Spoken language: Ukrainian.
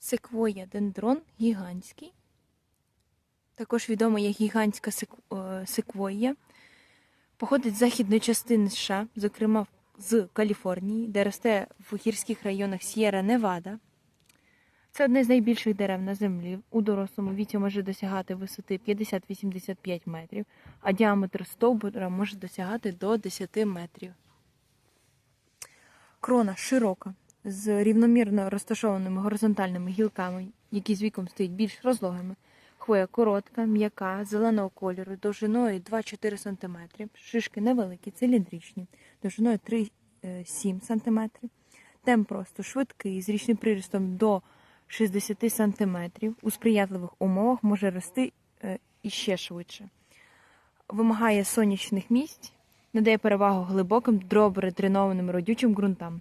секвоя дендрон гігантський. Також відомо як гігантська е, секвоя. Походить з західної частини США, зокрема з Каліфорнії, де росте в гірських районах С'єра Невада. Це одне з найбільших дерев на землі. У дорослому віці може досягати висоти 50-85 метрів, а діаметр стовбура може досягати до 10 метрів. Крона широка, з рівномірно розташованими горизонтальними гілками, які з віком стають більш розлогими. Хвоя коротка, м'яка, зеленого кольору, довжиною 2-4 см. Шишки невеликі, циліндричні, довжиною 3-7 см. Темп росту швидкий, з річним приростом до 60 см. У сприятливих умовах може рости е, іще швидше. Вимагає сонячних місць, надає перевагу глибоким, добре дренованим родючим ґрунтам.